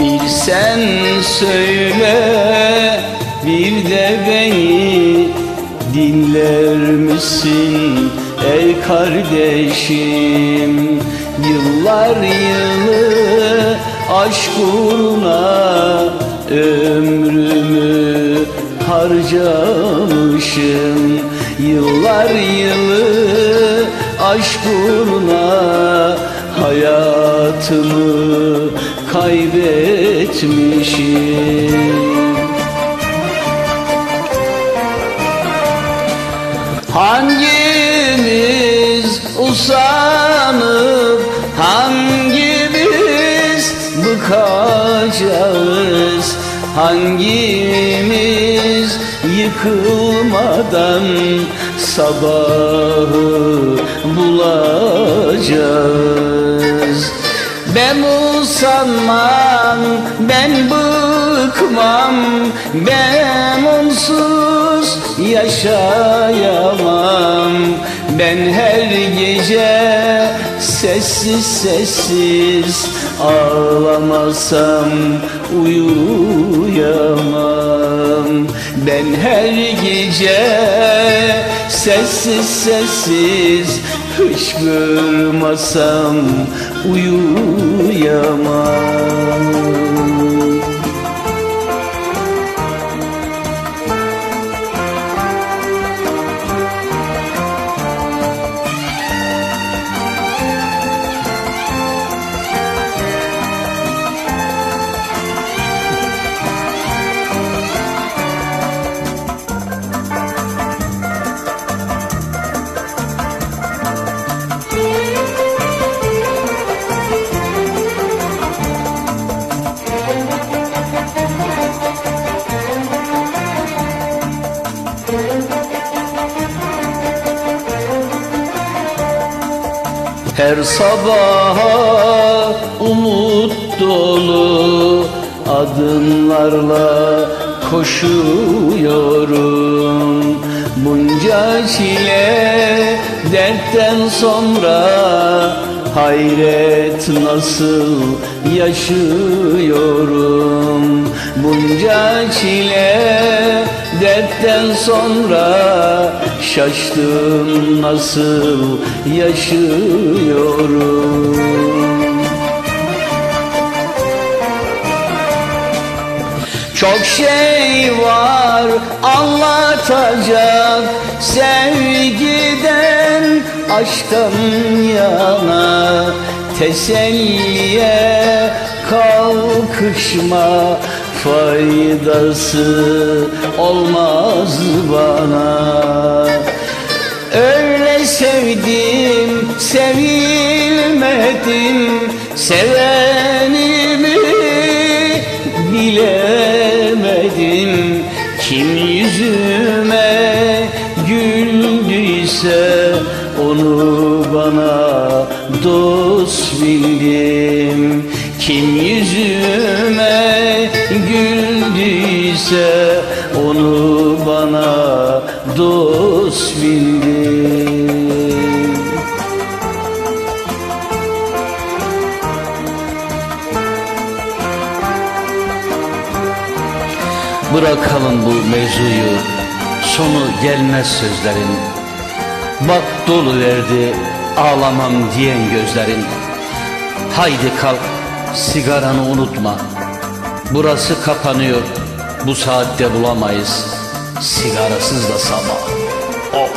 Bir sen söyle bir de beni dinler misin ey kardeşim? Yıllar yılı aşk uğruna ömrümü harcamışım. Yıllar yılı aşk uğruna hayatımı kaybetmişim. Hangimiz usanıp hangimiz bıkacağız? Hangimiz yıkılmadan sabahı bulacağız. Ben usanmam, ben bıkmam Ben onsuz yaşayamam. Ben her gece sessiz sessiz Ağlamasam uyuyamam. Ben her gece sessiz sessiz Hışkırmasam uyuyamam Her sabaha umut dolu adımlarla koşuyorum. Bunca çile dertten sonra hayret nasıl yaşıyorum. Bunca çile dertten sonra şaştım nasıl yaşıyorum. Çok şey var anlatacak sevgiden aşktan yana teselliye kalkışma faydası olmaz bana. Öyle sevdim, sevilmedim, sevenimi onu bana dost bildim. Kim yüzüme güldüyse onu bana dost bildim. Bırakalım bu mevzuyu Sonu gelmez sözlerin Bak dolu verdi Ağlamam diyen gözlerin. Haydi kalk Sigaranı unutma. Burası kapanıyor Bu saatte bulamayız. Sigarasız da sabah Oh